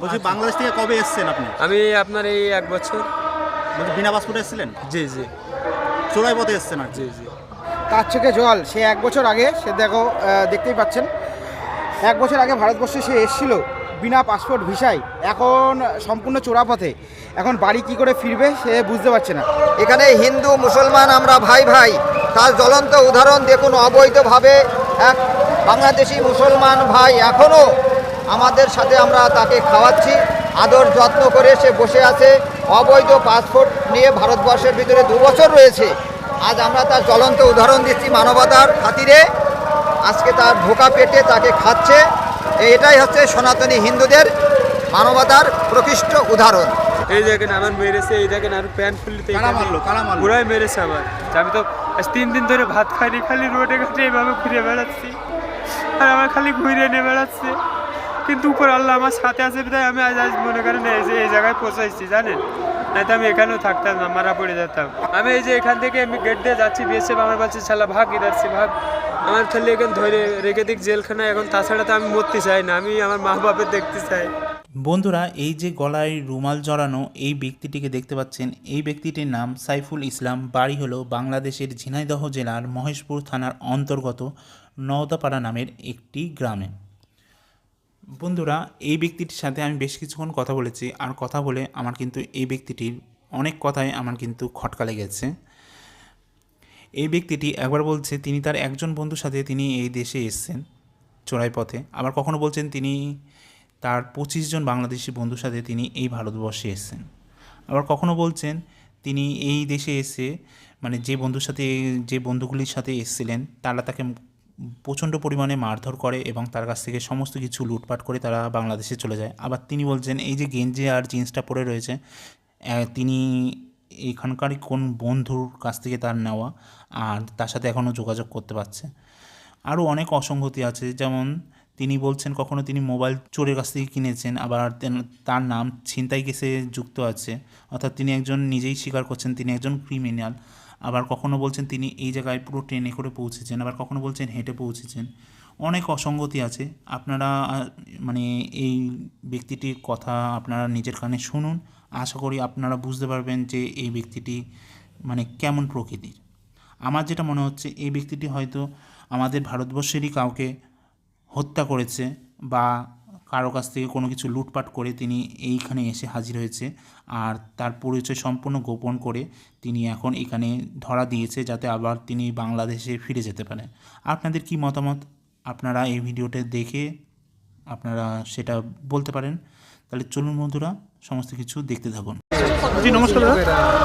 বলছি বাংলাদেশ থেকে কবে এসেছেন আপনি? আমি আপনার এই এক বছর। বলছি বিনা পাসপোর্টে এসেছিলেন? জি জি। চোরাই পথে এসেছেন আর জি জি। তার চোখে জল সে এক বছর আগে সে দেখো দেখতেই পাচ্ছেন। এক বছর আগে ভারতবর্ষে সে এসেছিল বিনা পাসপোর্ট ভিসায় এখন সম্পূর্ণ চোরাপথে এখন বাড়ি কি করে ফিরবে সে বুঝতে পারছে না। এখানে হিন্দু মুসলমান আমরা ভাই ভাই তার জ্বলন্ত উদাহরণ দেখুন অবৈধভাবে এক বাংলাদেশি মুসলমান ভাই এখনও আমাদের সাথে আমরা তাকে খাওয়াচ্ছি। আদর যত্ন করে সে বসে আছে। অবৈধ পাসপোর্ট নিয়ে ভারতবর্ষের ভিতরে দু বছর রয়েছে। আজ আমরা তার জ্বলন্ত উদাহরণ দিচ্ছি মানবতার খাতিরে। আজকে তার ধোকা পেটে তাকে খাচ্ছে। এটাই হচ্ছে সনাতনী হিন্দুদের মানবতার প্রকৃষ্ট উদাহরণ। এই দেখেন আমার মেরেছে এই দেখেন আর খুলতে কারা মারলো পুরাই মেরেছে আমার আমি তো তিন দিন ধরে ভাত খাইনি খালি রোডে ঘাটে এইভাবে ঘুরে বেড়াচ্ছি। আর আমার খালি ঘুরে নিয়ে বেড়াচ্ছে। কিন্তু উপর আল্লাহ আমার সাথে আছে, বিধায় আমি আজ আজ মনে করেন এই যে এই জায়গায় পৌঁছাইছি, জানেন? না তো আমি এখানেও থাকতাম না, মারা পড়ে যেতাম। আমি এই যে এখান থেকে আমি গেট দিয়ে যাচ্ছি বিএসএফ আমার বলছে, শালা ভাগ ইদারছি ভাগ। আমার খালি এখন ধরে রেখে দিক জেলখানায়, এখন তাছাড়া তো আমি মরতে চাই না, আমি আমার মা বাপের দেখতে চাই। বন্ধুরা, এই যে গলায় রুমাল জড়ানো এই ব্যক্তিটিকে দেখতে পাচ্ছেন, এই ব্যক্তিটির নাম সাইফুল ইসলাম, বাড়ি হলো বাংলাদেশের ঝিনাইদহ জেলার মহেশপুর থানার অন্তর্গত নওদাপাড়া নামের একটি গ্রামে। বন্ধুরা, এই ব্যক্তিটির সাথে আমি বেশ কিছুক্ষণ কথা বলেছি। আর কথা বলে আমার কিন্তু এই ব্যক্তিটির অনেক কথাই আমার কিন্তু খটকা লেগেছে। এই ব্যক্তিটি একবার বলছে, তিনি তার একজন বন্ধুর সাথে তিনি এই দেশে এসেছেন চোরাই পথে। আবার কখনো বলছেন, তিনি তার পঁচিশ জন বাংলাদেশি বন্ধুর সাথে তিনি এই ভারতবর্ষে এসেছেন। আবার কখনো বলছেন, তিনি এই দেশে এসে মানে যে বন্ধুর সাথে, যে বন্ধুগুলির সাথে এসেছিলেন, তারা তাকে প্রচণ্ড পরিমাণে মারধর করে এবং তার কাছ থেকে সমস্ত কিছু লুটপাট করে তারা বাংলাদেশে চলে যায়। আবার তিনি বলছেন, এই যে গেঞ্জি আর জিন্সটা পরে রয়েছে তিনি এখানকারই কোন বন্ধুর কাছ থেকে তার নেওয়া আর তার সাথে এখনও যোগাযোগ করতে পারছে। আরও অনেক অসঙ্গতি আছে, যেমন তিনি বলছেন, কখনো তিনি মোবাইল চোরের কাছ থেকে কিনেছেন, আবার তার নাম ছিনতাই কেসে যুক্ত আছে, অর্থাৎ তিনি একজন নিজেই স্বীকার করছেন, তিনি একজন ক্রিমিনাল। আবার কখনো বলছেন তিনি এই জায়গায় পুরো ট্রেনে করে পৌঁছেছেন, আবার কখনো বলছেন হেঁটে পৌঁছেছেন। অনেক অসঙ্গতি আছে। আপনারা মানে এই ব্যক্তিটির কথা আপনারা নিজের কানে শুনুন। আশা করি আপনারা বুঝতে পারবেন যে এই ব্যক্তিটি মানে কেমন প্রকৃতির। আমার যেটা মনে হচ্ছে, এই ব্যক্তিটি হয়তো আমাদের ভারতবর্ষেরই কাউকে হত্যা করেছে বা কারও কাছ থেকে কোনো কিছু লুটপাট করে তিনি এইখানে এসে হাজির হয়েছে আর তার পরিচয় সম্পূর্ণ গোপন করে তিনি এখন এখানে ধরা দিয়েছে যাতে আবার তিনি বাংলাদেশে ফিরে যেতে পারেন। আপনাদের কি মতামত? আপনারা এই ভিডিওটা দেখে আপনারা সেটা বলতে পারেন। তাহলে চলুন বন্ধুরা সমস্ত কিছু দেখতে থাকুন। জি নমস্কার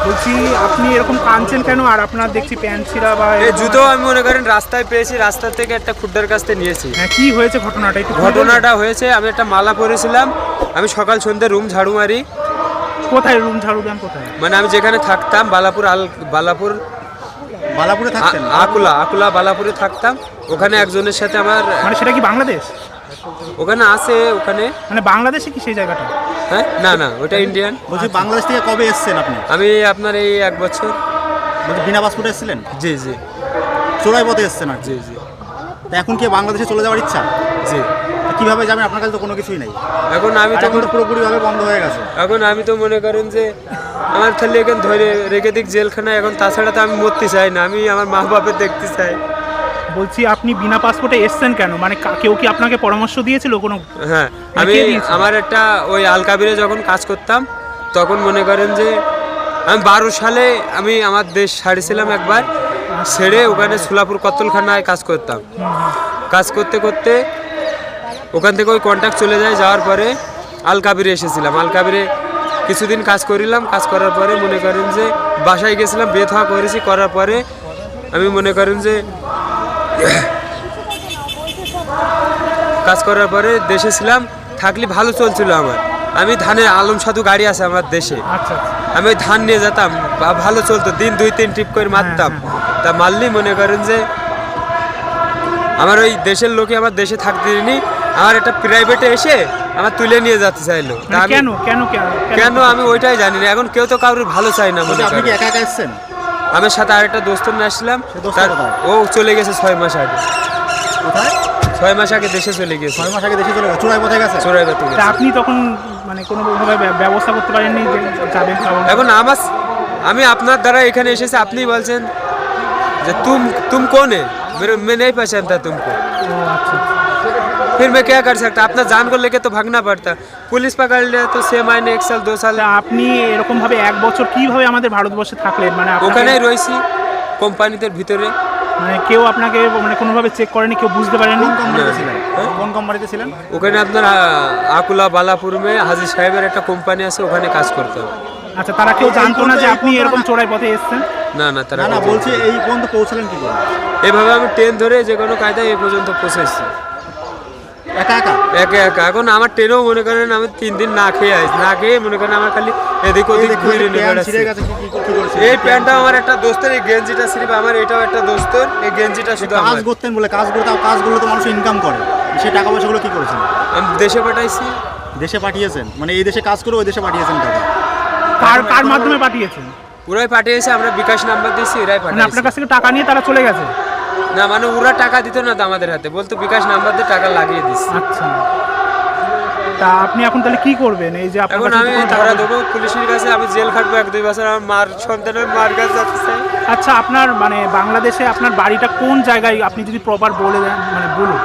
বলছি আপনি এরকম কাঁদছেন কেন? আর আপনার দেখছি প্যান্ট ছিঁড়া বা এই জুতো আমি মনে করেন রাস্তায় পেয়েছি রাস্তা থেকে একটা খুড্ডার কাছ থেকে নিয়েছি। হ্যাঁ কি হয়েছে ঘটনাটা? একটু ঘটনাটা হয়েছে আমি একটা মালা পরেছিলাম আমি সকাল সন্ধ্যে রুম ঝাড়ু মারি। কোথায় রুম ঝাড়ু দেন কোথায়? মানে আমি যেখানে থাকতাম বালাপুর আল বালাপুর বালাপুরে থাকতেন? আকুলা আকুলা বালাপুরে থাকতাম। ওখানে একজনের সাথে আমার মানে সেটা কি বাংলাদেশ? ওখানে আছে ওখানে। মানে বাংলাদেশে কি সেই জায়গাটা? হ্যাঁ? না না ওটা ইন্ডিয়ান বলছি বাংলাদেশ থেকে কবে এসেছেন আপনি? আমি আপনার এই এক বছর। বলছি বিনা পাসপোর্টে এসেছিলেন? জি জি। চোরাই পথে এসেছেন আর জি জি। তা এখন কি বাংলাদেশে চলে যাওয়ার ইচ্ছা? জি। কীভাবে যাবেন? আপনার কাছে তো কোনো কিছুই নেই। এখন আমি তো এখন পুরোপুরিভাবে বন্ধ হয়ে গেছে। এখন আমি তো মনে করেন যে আমার খালি এখন ধরে রেখে দিক জেলখানায় এখন তাছাড়া তো আমি মরতে চাই না। আমি আমার মা বাপের দেখতে চাই। বলছি আপনি বিনা পাসপোর্টে এসছেন কেন? মানে কেউ কি আপনাকে পরামর্শ দিয়েছিল কোনো? হ্যাঁ আমি আমার একটা ওই আলকাবিরে যখন কাজ করতাম তখন মনে করেন যে আমি বারো সালে আমি আমার দেশ ছাড়েছিলাম একবার ছেড়ে ওখানে সোলাপুর কত্তলখানায় কাজ করতাম। কাজ করতে করতে ওখান থেকে ওই কন্ট্যাক্ট চলে যায় যাওয়ার পরে আলকাবিরে এসেছিলাম। আলকাবিরে কিছুদিন কাজ করিলাম কাজ করার পরে মনে করেন যে বাসায় গেছিলাম হওয়া করেছি করার পরে আমি মনে করেন যে কাজ করার পরে দেশে ছিলাম থাকলে ভালো চলছিল আমার। আমি ধানের আলম সাধু গাড়ি আছে আমার দেশে। আচ্ছা আমি ওই ধান নিয়ে যেতাম বা- ভালো চলতো দিন দুই তিন ট্রিপ করে মারতাম। তা মারলি মনে করেন যে আমার ওই দেশের লোকে আমার দেশে থাকতে দিনি আমার একটা প্রাইভেটে এসে আমার তুলে নিয়ে যেতে চাইলো। মানে কেন কেন কেন? কেন আমি ওইটাই জানি না এখন কেউ তো কারোর ভালো চাই না বলছি মনে আপনি করেন। একা একা এসেছেন? আমার সাথে আরেকটা দোস্ত নিয়ে আসছিলাম। ও চলে গেছে ছয় মাস আগে। ছয় মাস আগে দেশে চলে গেছে। ছয় মাস আগে দেশে চলে গেছে। চোরাই কোথায় গেছে? চোরাই বাতি আপনি তখন মানে কোনো ব্যবস্থা করতে পারেননি এখন আমার আমি আপনার দ্বারা এখানে এসেছি। আপনি বলছেন যে তুম তুম কোনে? মেরে মে নেই তা তুমকো। ও আচ্ছা। फिर मैं क्या कर सकता अपना जान को लेके तो भागना पड़ता पुलिस पकड़ लिया तो छह महीने एक साल दो साल তা আপনি এরকম ভাবে এক বছর কিভাবে আমাদের ভারতবর্ষে থাকলেন মানে আপনাকে- ওখানেই রয়েছি কোম্পানিদের ভিতরে মানে কেউ আপনাকে মানে কোনোভাবে চেক করেনি কেউ বুঝতে পারেনি কোন কোম্পানিতে ছিলেন কোন কোম্পানিতে ছিলেন ওখানে আপনার আহ, আকুলা বালাপুর মে হাজি সাহেবের একটা কোম্পানি আছে ওখানে কাজ করতাম আচ্ছা তারা কেউ এই- জানতো এই না যে পর্যন্ত- আপনি এই এরকম পর্যন্ত- চোরাই পথে এসেছেন না না তারা না না কেউ বলছি এই পর্যন্ত পৌঁছলেন কি করে জানে। এভাবে আমি ট্রেন ধরে যে কোনো কায়দায় এই পর্যন্ত পৌঁছেছি একা একা? একে একা। এখন আমার ট্রেনেও মনে করেন আমি তিন দিন না খেয়ে আছি না খেয়ে মনে করেন আমার খালি এদিক ওদিক ঘুরে নিয়ে বেড়াচ্ছি। এই প্যান্টটা আমার একটা দোস্তের এই গেঞ্জিটা সিরিপ আমার এটাও একটা দোস্তর এই গেঞ্জিটা শুধু কাজ করতেন বলে কাজ করতে কাজগুলো তো মানুষ ইনকাম করে। সেই টাকা পয়সাগুলো কি করেছেন? আমি দেশে পাঠাইছি। দেশে পাঠিয়েছেন? মানে এই দেশে কাজ করে ওই দেশে পাঠিয়েছেন টাকা? কার কার মাধ্যমে পাঠিয়েছেন? ওরাই পাঠিয়েছে আমরা বিকাশ নাম্বার দিয়েছি এরাই মানে আপনার কাছ থেকে টাকা নিয়ে তারা চলে গেছে? না মানে ওরা টাকা দিত না তো আমাদের হাতে। বলতো বিকাশ নাম্বার দিয়ে টাকা লাগিয়ে দিচ্ছি আচ্ছা। তা আপনি এখন তাহলে কি করবেন? এই যে আপনার এখন আমি ধরা দেবো পুলিশের কাছে আমি জেল খাটবো এক দুই বছর। আমার মার সন্তানের মার কাছে যেতে চাই আচ্ছা আপনার মানে বাংলাদেশে আপনার বাড়িটা কোন জায়গায়? আপনি যদি প্রপার বলে দেন মানে বলুন।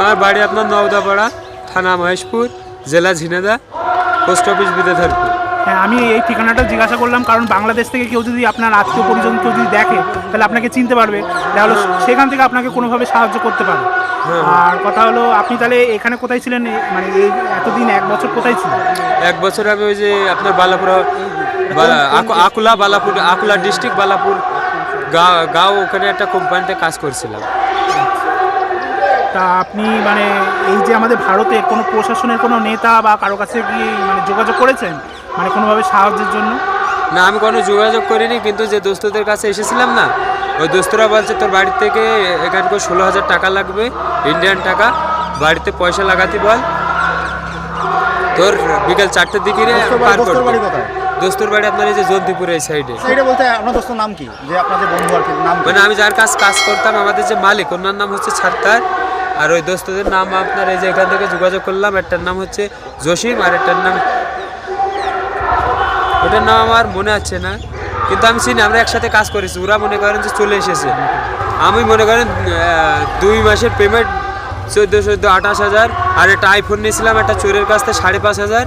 আমার বাড়ি আপনার নওদাপাড়া থানা মহেশপুর জেলা ঝিনেদা পোস্ট অফিস বিদ্যাধরপুর আমি এই ঠিকানাটা জিজ্ঞাসা করলাম কারণ বাংলাদেশ থেকে কেউ যদি আপনার আত্মীয় পরিজন কেউ যদি দেখে তাহলে আপনাকে চিনতে পারবে। তাহলে সেখান থেকে আপনাকে কোনোভাবে সাহায্য করতে পারে আর কথা হলো আপনি তাহলে এখানে কোথায় ছিলেন? মানে এই এতদিন এক বছর কোথায় ছিলেন? এক বছর আমি ওই যে আপনার বালাপুর বালা- আকু- আকুলা বালাপুর আকুলা ডিস্ট্রিক্ট বালাপুর গাঁও ওখানে একটা কোম্পানিতে কাজ করছিলাম। তা আপনি মানে এই যে আমাদের ভারতে কোনো প্রশাসনের কোনো নেতা বা কারও কাছে কি মানে যোগাযোগ করেছেন? মানে কোনোভাবে সাহায্যের জন্য? না আমি কোনো যোগাযোগ করিনি কিন্তু যে দোস্তদের কাছে এসেছিলাম না ওই দোস্তরা বলছে তোর বাড়ি থেকে এখানকার ষোলো হাজার টাকা লাগবে ইন্ডিয়ান টাকা বাড়িতে পয়সা লাগাতে বল। তোর বিকেল চারটের দিকে রে দোস্তর বাড়ি- পার দোস্তর করতে। বাড়ি কোথায়? দোস্তর বাড়ি আপনার এই যে জন্তিপুর এই সাইডে সেইটা বলতে আপনার দোস্তর নাম কি? যে আপনাদের বন্ধু আর কি নাম মানে আমি যার কাজ কাজ করতাম আমাদের যে মালিক ওনার নাম হচ্ছে ছাত্তার। আর ওই দোস্তদের নাম আপনার এই যে এখান থেকে যোগাযোগ করলাম একটার নাম হচ্ছে জসিম আর একটার নাম ওটার নাম আমার মনে আছে না কিন্তু আমি চিনি আমরা একসাথে কাজ করেছি। ওরা মনে করেন যে চলে এসেছে। আমি মনে করেন দুই মাসের পেমেন্ট চোদ্দ চোদ্দ আঠাশ হাজার আর একটা আইফোন নিয়েছিলাম একটা চোরের কাছ থেকে সাড়ে পাঁচ হাজার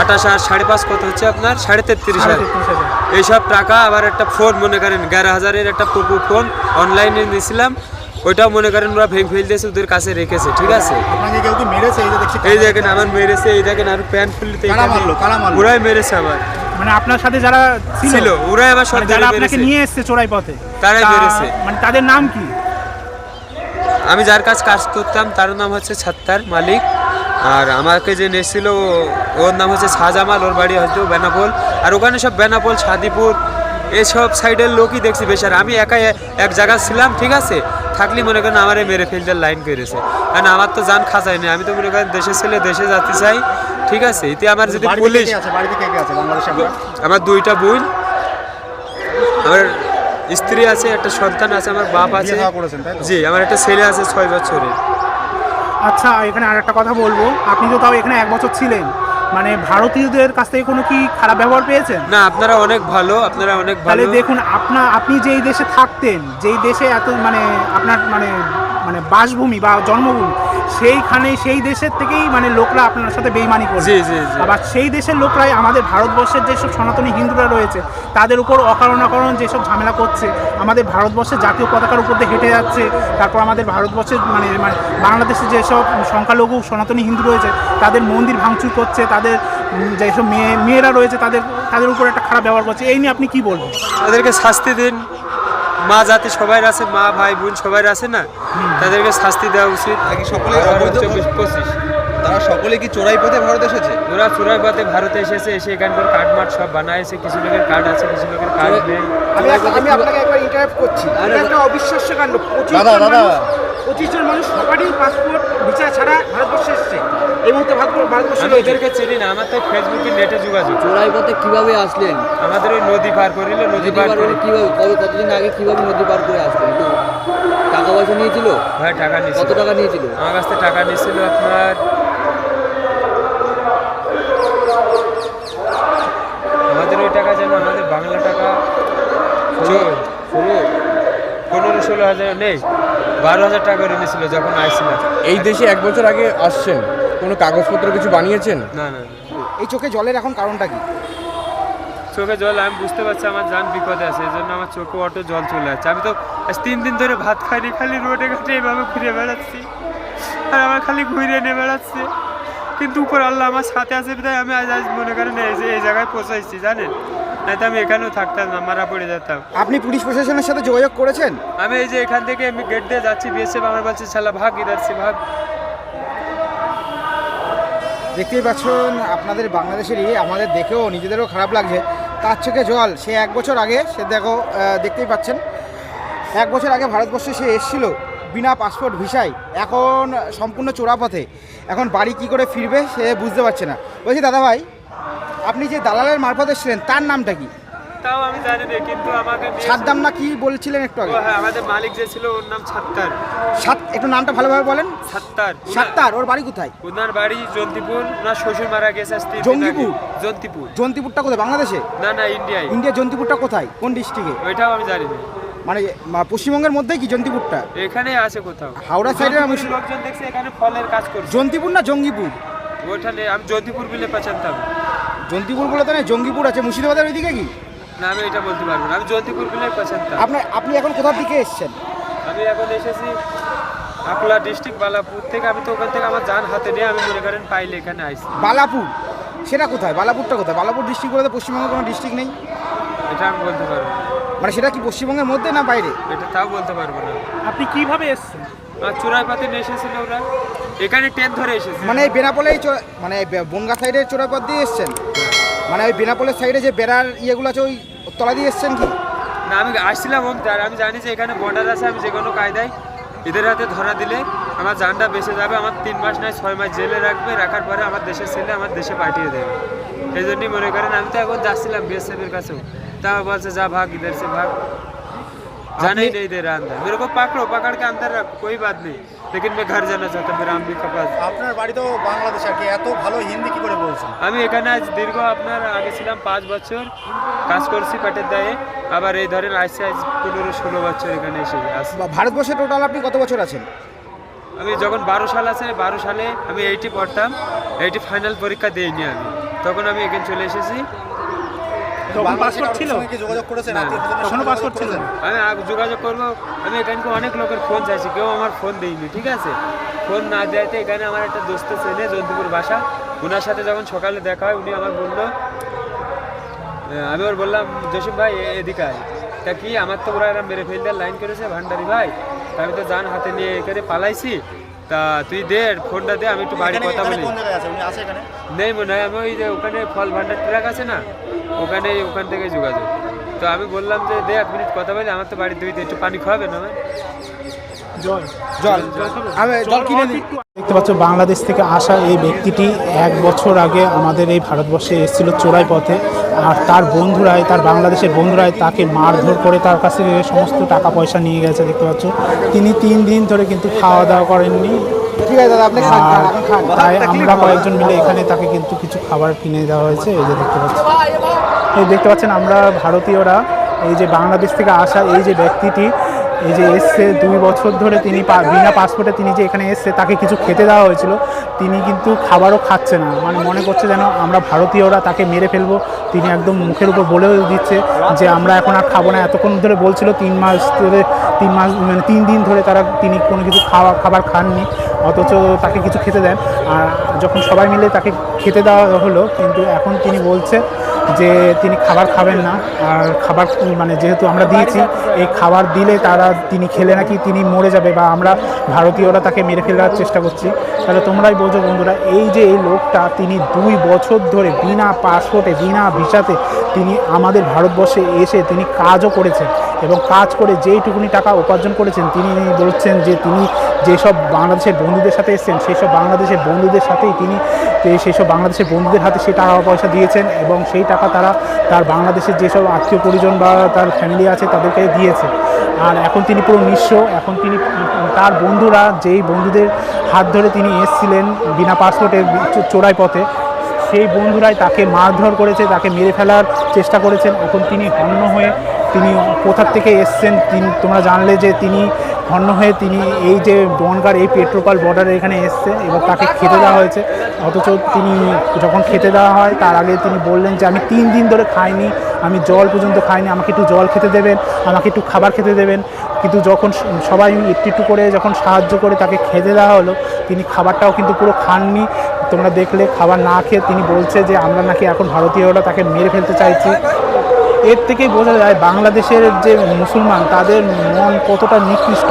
আঠাশ আর সাড়ে পাঁচ কত হচ্ছে আপনার? সাড়ে তেত্রিশ হাজার। এইসব টাকা আবার একটা ফোন মনে করেন এগারো হাজারের একটা পোকো ফোন অনলাইনে নিয়েছিলাম। ওইটাও মনে করেন ওরা ভেঙে ফেল দিয়েছে ওদের কাছে রেখেছে ঠিক আছে? এই দেখেন আমার মেরেছে এই দেখেন আর প্যান্ট খুলতে? কারা ওরাই মেরেছে আমার। মানে আপনার সাথে যারা ছিল ওরাই আমার মানে যারা আপনাকে নিয়ে এসছে চোরাই পথে তারাই মেরেছে। মানে তাদের নাম কি? আমি যার কাছে কাজ করতাম তার নাম হচ্ছে ছাত্তার মালিক। আর আমাকে যে নেছিল ওর নাম হচ্ছে শাহজামাল ওর বাড়ি হয়তো বেনাপোল। আর ওখানে সব বেনাপোল সাদিপুর এসব সাইডের লোকই দেখছি বেশ আর আমি একাই এক জায়গায় ছিলাম ঠিক আছে? থাকলে মনে করেন আমার এই মেরে ফেলতে লাইন করেছে। কারণ আমার তো জান খাঁচাই নেই আমি তো মনে করেন দেশের ছেলে দেশে যেতে চাই ঠিক আছে? এতে আমার যদি পুলিশ আমার? দুইটা বোন আমার স্ত্রী আছে একটা সন্তান আছে আমার বাপ আছে? জি আমার একটা ছেলে আছে ছয় বছরের। আচ্ছা এখানে আর একটা কথা বলব। আপনি তো তাও এখানে এক বছর ছিলেন। মানে ভারতীয়দের কাছ থেকে কোনো কি খারাপ ব্যবহার পেয়েছেন? না আপনারা অনেক ভালো আপনারা অনেক ভালো। তাহলে দেখুন আপনা আপনি যেই দেশে থাকতেন যেই দেশে এত মানে আপনার মানে মানে বাসভূমি বা জন্মভূমি সেইখানে সেই দেশের থেকেই মানে লোকরা আপনার সাথে বেইমানি করছে। আবার সেই দেশের লোকরাই আমাদের ভারতবর্ষের যেসব সনাতনী হিন্দুরা রয়েছে তাদের উপর অকারণ অকারণ যেসব ঝামেলা করছে আমাদের ভারতবর্ষের জাতীয় পতাকার উপর দিয়ে হেঁটে যাচ্ছে তারপর আমাদের ভারতবর্ষের মানে মানে বাংলাদেশে যেসব সংখ্যালঘু সনাতনী হিন্দু রয়েছে তাদের মন্দির ভাঙচুর করছে তাদের যেসব মেয়ে মেয়েরা রয়েছে তাদের তাদের উপর একটা খারাপ ব্যবহার করছে এই নিয়ে আপনি কি বলবেন? তাদেরকে শাস্তি দিন। মা জাতি সবাই আছে মা ভাই বোন সবাই আছে না? তাদেরকে শাস্তি দেওয়া উচিত। নাকি সকলে অবৈধ? পঁচিশ তারা সকলে কি চোরাই পথে ভারত এসেছে? ওরা চোরাই পথে ভারতে এসেছে এসে এখানকার কার্ড মার্ট সব বানাইছে কিছু লোকের কার্ড আছে কিছু লোকের কার্ড নেই। আমি আমি আপনাকে একবার ইন্টারাপ্ট করছি। একটা অবিশ্বাস্য কাণ্ড। দাদা, দাদা। মানুষ পঁচিশ জন মানুষ সবারই পাসপোর্ট ভিসা ছাড়া ভারতবর্ষে এসছে। এই মুহূর্তে ভারত- ভারতবর্ষে আমি এদেরকে চিনি না আমার তো ফেসবুকে নেটে যোগাযোগ। চোরাই পথে কীভাবে আসলেন? আমাদের ওই নদী পার করিল নদী নদী পার করে কীভাবে কবে কতদিন আগে কীভাবে নদী পার করে আসলেন? টাকা টাকা পয়সা নিয়েছিল? ভাই টাকা কত নিয়েছিল টাকা নিয়েছিল? আমার কাছ থেকে টাকা নিয়েছিল আপনার আমাদের ওই টাকা যেন আমাদের বাংলা টাকা ষোলো পনেরো ষোলো হাজার নেই বারো হাজার টাকা করে নিয়েছিল যখন আইছিলাম এই দেশে এক বছর আগে আসছেন। কোনো কাগজপত্র কিছু বানিয়েছেন? না না না। এই চোখে জলের এখন কারণটা কি? চোখে জল আমি বুঝতে পারছি আমার যান বিপদে আছে এই জন্য আমার চোখে অটো জল চলে যাচ্ছে আমি তো আজ তিন দিন ধরে ভাত খাইনি খালি রোডে ঘাটে এভাবে ঘুরে বেড়াচ্ছি। আর আমার খালি ঘুরে নিয়ে বেড়াচ্ছে। কিন্তু উপর আল্লাহ আমার সাথে আছে বিধায় আমি আজ আজ মনে করেন এই যে এই জায়গায় পৌঁছাইছি জানেন? নাই তো আমি এখানেও থাকতাম না মারা পড়ে যেতাম। আপনি পুলিশ প্রশাসনের সাথে যোগাযোগ করেছেন? আমি এই যে এখান থেকে আমি গেট দিয়ে যাচ্ছি বিএসএফ আমার বলছে শালা ভাগ ইধার সে ভাগ। দেখতেই পাচ্ছেন আপনাদের বাংলাদেশেরই আমাদের দেখেও নিজেদেরও খারাপ লাগছে। তার চোখে জল। সে এক বছর আগে, সে দেখো দেখতেই পাচ্ছেন, এক বছর আগে ভারতবর্ষে সে এসেছিল বিনা পাসপোর্ট ভিসায়। এখন সম্পূর্ণ চোরাপথে। এখন বাড়ি কি করে ফিরবে, সে বুঝতে পারছে না। বলছি দাদা ভাই আপনি যে দালালের মারফত এসেছিলেন, তার নামটা কি? তাও আমি জানি না কিন্তু আমাকে সাদ্দাম না কি বলছিলেন একটু আগে? হ্যাঁ আমাদের মালিক যে ছিল ওর নাম সাত্তার। সাত একটু নামটা ভালোভাবে বলেন। সাত্তার সাত্তার ওর বাড়ি কোথায়? ওনার বাড়ি জন্তিপুর ওনার শ্বশুর মারা গেছে আজ তিন জঙ্গিপুর? জন্তিপুর? জন্তিপুরটা কোথায় বাংলাদেশে? না না ইন্ডিয়ায়। ইন্ডিয়া জন্তিপুরটা কোথায়? কোন ডিস্ট্রিক্টে ওইটাও আমি জানি না। মানে পশ্চিমবঙ্গের মধ্যেই কি জন্তিপুরটা? এখানে আছে কোথাও। হাওড়া সাইডে আমি লোকজন দেখছে এখানে ফলের কাজ করছে। জন্তিপুর না জঙ্গিপুর? ওইখানে আমি জন্তিপুর বিলে পছানতাম জন্তিপুর বলে তো না জঙ্গিপুর আছে। মুর্শিদাবাদের ওইদিকে কি? না আমি এটা বলতে পারব না। আমি জন্তিপুর বিলে পছানতাম আপনার আপনি এখন কোথার দিকে এসেছেন? আমি এখন এসেছি আকলা ডিস্ট্রিক্ট বালাপুর থেকে। আমি তো ওখান থেকে আমার যান হাতে নিয়ে আমি মনে করেন পাইলে এখানে আইসি বালাপুর? সেটা কোথায়? বালাপুরটা কোথায়? বালাপুর ডিস্ট্রিক্ট বলে তো পশ্চিমবঙ্গের কোনো ডিস্ট্রিক্ট নেই? এটা আমি বলতে পারব না। মানে সেটা কি পশ্চিমবঙ্গের মধ্যে না বাইরে? এটা তাও বলতে পারব না। আপনি কীভাবে এসছেন? আর চোরাই পাতে এসেছিল ওরা। এখানে ট্রেন ধরে এসেছে। মানে এই বেনাপোলেই মানে বনগা সাইডের চোরাপথ দিয়ে এসছেন? মানে ওই বেনাপোলের সাইডে যে বেড়ার ইয়েগুলো আছে ওই তলা দিয়ে এসছেন কি না আমি আসছিলাম ওম আর আমি জানি যে এখানে বর্ডার আছে আমি যে কোনো কায়দায় এদের হাতে ধরা দিলে আমার জানটা বেঁচে যাবে আমার তিন মাস নয় ছয় মাস জেলে রাখবে রাখার পরে আমার দেশের ছেলে আমার দেশে পাঠিয়ে দেবে এই জন্যই মনে করেন আমি তো এখন যাচ্ছিলাম বিএসএফ এর কাছেও তা বলছে যা भाग इधर से भाग जाना ही नहीं दे रहा अंदर मेरे को पकड़ो पकड़ के अंदर रखो कोई बात नहीं लेकिन मैं घर जाना चाहता हूँ मेरा आम के पास আপনার বাড়ি তো বাংলাদেশ আর কি এত ভালো হিন্দি কি করে বলছেন আমি এখানে আজ দীর্ঘ আপনার আগে ছিলাম পাঁচ বছর কাজ করছি পেটের দায়ে আবার এই ধরেন আসছে আজ পনেরো ষোলো বছর এখানে এসে আসি বা ভারতবর্ষে টোটাল আপনি কত বছর আছেন আমি যখন বারো সাল আছে বারো সালে আমি এইটি পড়তাম এইটি ফাইনাল পরীক্ষা দিইনি আমি তখন আমি এখানে চলে এসেছি তখন পাসপোর্ট ছিল? কি যোগাযোগ করেছেন? তখনও পাসপোর্ট ছিল আমি যোগাযোগ করব। আমি এখানকে অনেক লোকের ফোন চাইছি কেউ আমার ফোন দেয়নি ঠিক আছে? ফোন না দেওয়াতে এখানে আমার একটা দোস্ত চেনে জন্তুপুর বাসা। ওনার সাথে যখন সকালে দেখা হয় উনি আমার বলল আমি ওর বললাম জসিম ভাই এদিকে আয়। তা কি আমার তো ওরা এরা মেরে ফেলতে লাইন করেছে ভান্ডারি ভাই। আমি তো যান হাতে নিয়ে এখানে পালাইছি। তা তুই দে ফোনটা দে আমি একটু বাড়ি কথা বলি। নেই মনে হয় আমি ওই যে ওখানে ফল ভান্ডার ট্রাক আছে না ওখানে ওখান থেকে যোগাযোগ। তো আমি বললাম যে দে এক মিনিট কথা বলি আমার তো বাড়িতে একটু পানি খাওয়াবে না জল জল। আমি জল কিনে দেখতে পাচ্ছ বাংলাদেশ থেকে আসা এই ব্যক্তিটি এক বছর আগে আমাদের এই ভারতবর্ষে এসেছিল চোরাই পথে। আর তার বন্ধুরাই তার বাংলাদেশের বন্ধুরাই তাকে মারধর করে তার কাছে সমস্ত টাকা পয়সা নিয়ে গেছে দেখতে পাচ্ছ। তিনি তিন দিন ধরে কিন্তু খাওয়া দাওয়া করেননি। ঠিক আছে দাদা আপনি খান খান, আর আপনি খান। তাই আমরা কয়েকজন মিলে এখানে তাকে কিন্তু কিছু খাবার কিনে দেওয়া হয়েছে এই যে দেখতে পাচ্ছি। এই দেখতে পাচ্ছেন আমরা ভারতীয়রা এই যে বাংলাদেশ থেকে আসা এই যে ব্যক্তিটি এই যে এসছে দুই বছর ধরে তিনি বিনা পাসপোর্টে তিনি যে এখানে এসছে, তাকে কিছু খেতে দেওয়া হয়েছিল। তিনি কিন্তু খাবারও খাচ্ছে না। মানে মনে করছে যেন আমরা ভারতীয়রা তাকে মেরে ফেলব। তিনি একদম মুখের উপর বলেও দিচ্ছে যে আমরা এখন আর খাব না। এতক্ষণ ধরে বলছিল তিন মাস ধরে, তিন মাস মানে তিন দিন ধরে তারা তিনি কোনো কিছু খাওয়া, খাবার খাননি। অথচ তাকে কিছু খেতে দেন। আর যখন সবাই মিলে তাকে খেতে দেওয়া হলো, কিন্তু এখন তিনি বলছে যে তিনি খাবার খাবেন না, আর খাবার মানে যেহেতু আমরা দিয়েছি, এই খাবার দিলে তারা, তিনি খেলে নাকি তিনি মরে যাবে, বা আমরা ভারতীয়রা তাকে মেরে ফেলার চেষ্টা করছি। তাহলে তোমরাই বোঝো বন্ধুরা, এই যে এই লোকটা, তিনি দুই বছর ধরে বিনা পাসপোর্টে, বিনা ভিসাতে তিনি আমাদের ভারতবর্ষে এসে তিনি কাজও করেছেন। এবং কাজ করে যেইটুকুনি টাকা উপার্জন করেছেন, তিনি বলছেন যে তিনি যেসব বাংলাদেশের বন্ধুদের সাথে এসেছেন সেই সব বাংলাদেশের বন্ধুদের সাথেই তিনি সেই সব বাংলাদেশের বন্ধুদের হাতে সেই টাকা পয়সা দিয়েছেন এবং সেই টাকা তারা তার বাংলাদেশের যেসব আত্মীয় পরিজন বা তার ফ্যামিলি আছে তাদেরকে দিয়েছে। আর এখন তিনি পুরো নিঃস্ব, এখন তিনি তার বন্ধুরা যেই বন্ধুদের হাত ধরে তিনি এসছিলেন বিনা পাসপোর্টের চোরাই পথে, সেই বন্ধুরাই তাকে মারধর করেছে, তাকে মেরে ফেলার চেষ্টা করেছেন। এখন তিনি হন্য হয়ে তিনি কোথার থেকে এসছেন, তিনি তোমরা জানলে যে তিনি হন্য হয়ে তিনি এই যে বনগার এই পেট্রোপাল বর্ডারে এখানে এসছে এবং তাকে খেতে দেওয়া হয়েছে। অথচ তিনি যখন খেতে দেওয়া হয়, তার আগে তিনি বললেন যে, আমি তিন দিন ধরে খাইনি, আমি জল পর্যন্ত খাইনি, আমাকে একটু জল খেতে দেবেন, আমাকে একটু খাবার খেতে দেবেন। কিন্তু যখন সবাই একটু একটু করে যখন সাহায্য করে তাকে খেতে দেওয়া হলো, তিনি খাবারটাও কিন্তু পুরো খাননি। তোমরা দেখলে খাবার না খেয়ে তিনি বলছে যে, আমরা নাকি এখন ভারতীয়রা তাকে মেরে ফেলতে চাইছি। এর থেকেই বোঝা যায় বাংলাদেশের যে মুসলমান, তাদের মন কতটা নিকৃষ্ট।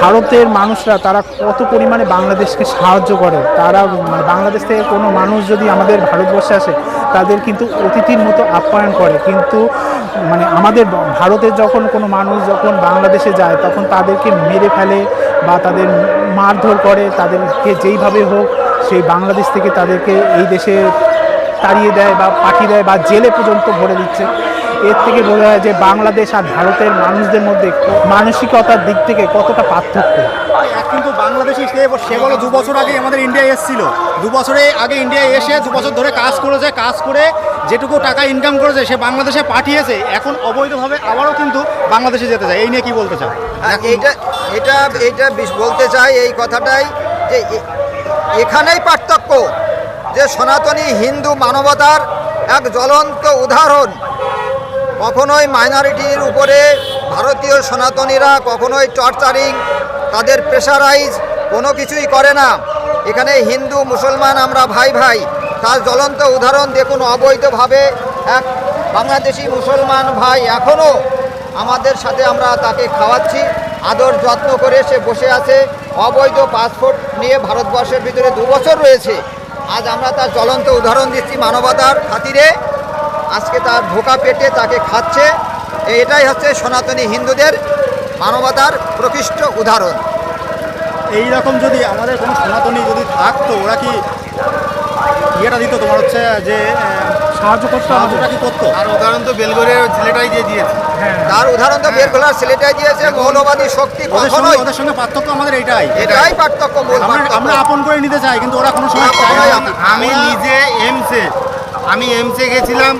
ভারতের মানুষরা তারা কত পরিমাণে বাংলাদেশকে সাহায্য করে। তারা মানে বাংলাদেশ থেকে কোনো মানুষ যদি আমাদের ভারতবর্ষে আসে, তাদের কিন্তু অতিথির মতো আপ্যায়ন করে। কিন্তু মানে আমাদের ভারতের যখন কোনো মানুষ যখন বাংলাদেশে যায়, তখন তাদেরকে মেরে ফেলে বা তাদের মারধর করে, তাদেরকে যেইভাবে হোক, সেই বাংলাদেশ থেকে তাদেরকে এই দেশে তাড়িয়ে দেয় বা পাঠিয়ে দেয় বা জেলে পর্যন্ত ভরে দিচ্ছে। এর থেকে বোঝা যায় যে বাংলাদেশ আর ভারতের মানুষদের মধ্যে মানসিকতার দিক থেকে কতটা পার্থক্য। এক কিন্তু বাংলাদেশি সে সে বলো দু বছর আগে আমাদের ইন্ডিয়ায় এসেছিল। দু বছরে আগে ইন্ডিয়ায় এসে দু বছর ধরে কাজ করেছে কাজ করে যেটুকু টাকা ইনকাম করেছে সে বাংলাদেশে পাঠিয়েছে। এখন অবৈধভাবে আবারও কিন্তু বাংলাদেশে যেতে চায়। এই নিয়ে কি বলতে চাও? এটা এইটা এটা এইটা বলতে চাই এই কথাটাই যে এ- এখানেই পার্থক্য। যে সনাতনী হিন্দু মানবতার এক জ্বলন্ত উদাহরণ, কখনোই মাইনরিটির উপরে ভারতীয় সনাতনীরা কখনোই টর্চারিং, তাদের প্রেশারাইজ কোনো কিছুই করে না। এখানে হিন্দু, মুসলমান, আমরা ভাই ভাই, তার জ্বলন্ত উদাহরণ দেখুন, অবৈধভাবে এক বাংলাদেশি মুসলমান ভাই এখনও আমাদের সাথে আমরা তাকে খাওয়াচ্ছি, আদর যত্ন করে সে বসে আছে, অবৈধ পাসপোর্ট নিয়ে ভারতবর্ষের ভিতরে দু বছর রয়েছে। আজ আমরা তার চলন্ত উদাহরণ দিচ্ছি মানবতার খাতিরে। আজকে তার ধোকা পেটে তাকে খাচ্ছে। এটাই হচ্ছে সনাতনী হিন্দুদের মানবতার প্রকৃষ্ট উদাহরণ। এই রকম যদি আমাদের কোনো সনাতনী যদি থাকতো, ওরা কি ইয়েটা দিত তোমার হচ্ছে যে সাহায্য করতে হবে। সাহায্যটা কি করতো? আর উদাহরণ তো বেলগড়ের ছেলেটাই দিয়ে দিয়েছে। হ্যাঁ। তার উদাহরণ তো বের খোলার ছেলেটাই দিয়েছে মৌলবাদী শক্তি কখনোই ওদের সঙ্গে পার্থক্য আমাদের এইটাই এটাই পার্থক্য মূল আমরা আপন করে নিতে চাই কিন্তু ওরা কোনো সময় ওরা চায় না। আমি নিজে এমসে আমি এমসে গেছিলাম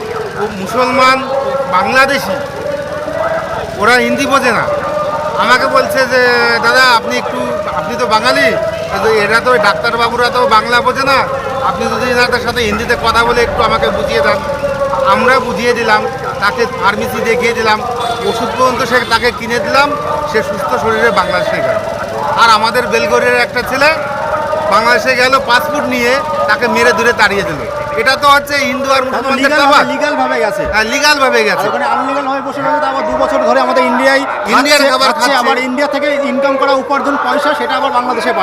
মুসলমান বাংলাদেশি। ওরা হিন্দি বোঝে না। আমাকে বলছে যে, দাদা, আপনি একটু, আপনি তো বাঙালি, কিন্তু এরা তো ডাক্তারবাবুরা তো বাংলা বোঝে না। আপনি যদি এনাদের সাথে হিন্দিতে কথা বলে একটু আমাকে বুঝিয়ে দেন। আমরা বুঝিয়ে দিলাম, তাকে ফার্মেসি দেখিয়ে দিলাম, ওষুধ পর্যন্ত সে তাকে কিনে দিলাম, সে সুস্থ শরীরে বাংলাদেশে গেল। আর আমাদের বেলগড়ের একটা ছেলে বাংলাদেশে গেল, পাসপোর্ট নিয়ে তাকে মেরে দূরে তাড়িয়ে দিল। এটা তো হচ্ছে হিন্দু আর মুসলমানদের তফাৎ। লিগাল ভাবে গেছে। হ্যাঁ লিগাল ভাবে গেছে। ওখানে আনলিগাল ভাবে বসে রয়েছে আবার দু বছর ধরে আমাদের ইন্ডিয়ায় ইন্ডিয়ার খাবার খাচ্ছে, খাচ্ছে। আবার ইন্ডিয়া থেকে ইনকাম করা উপার্জন পয়সা সেটা আবার বাংলাদেশে পাঠায়